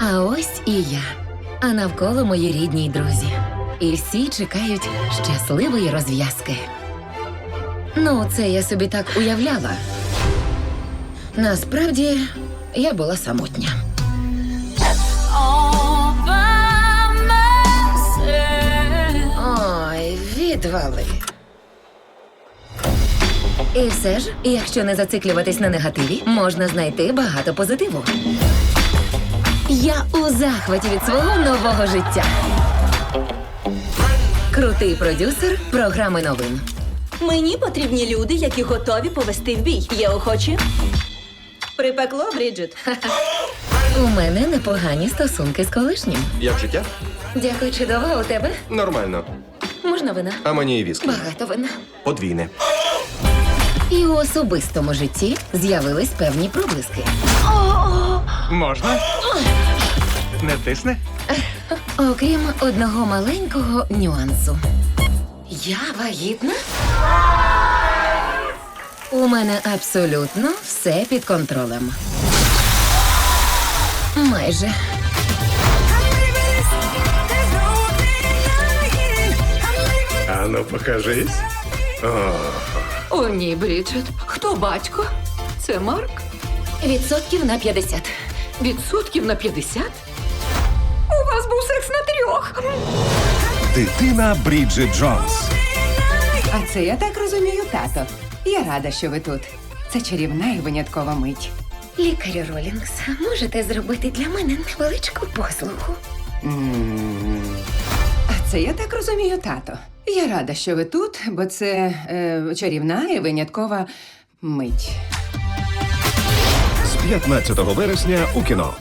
А ось і я. А навколо мої рідні й друзі. І всі чекають щасливої розв'язки. Ну, це я собі так уявляла. Насправді я була самотня. Ой, відвали. І все ж, якщо не зациклюватись на негативі, можна знайти багато позитиву. Я у захваті від свого нового життя. Крутий продюсер програми новин. Мені потрібні люди, які готові повести в бій. Є охочі? Припекло, Бріджит. У мене непогані стосунки з колишнім. Як життя? Дякую, чудово, у тебе. Нормально. Можна вина? А мені і віскі. Багато вина. Подвійне. І у особистому житті з'явились певні проблиски. Можна? Не тисне? Окрім одного маленького нюансу. Я вагітна? У мене абсолютно все під контролем. Майже. Ану, покажись. О, ні, Бріджит. Хто батько? Це Марк? Відсотків на 50. Відсотків на 50? У вас був секс на трьох. Дитина Бріджит Джонс. А це я так розумію, тато. Я рада, що ви тут. Це чарівна і виняткова мить. Лікарю Ролінгс, можете зробити для мене невеличку послугу? А це я так розумію, тато. Я рада, що ви тут, бо це е, чарівна і виняткова мить. З 15 вересня у кіно.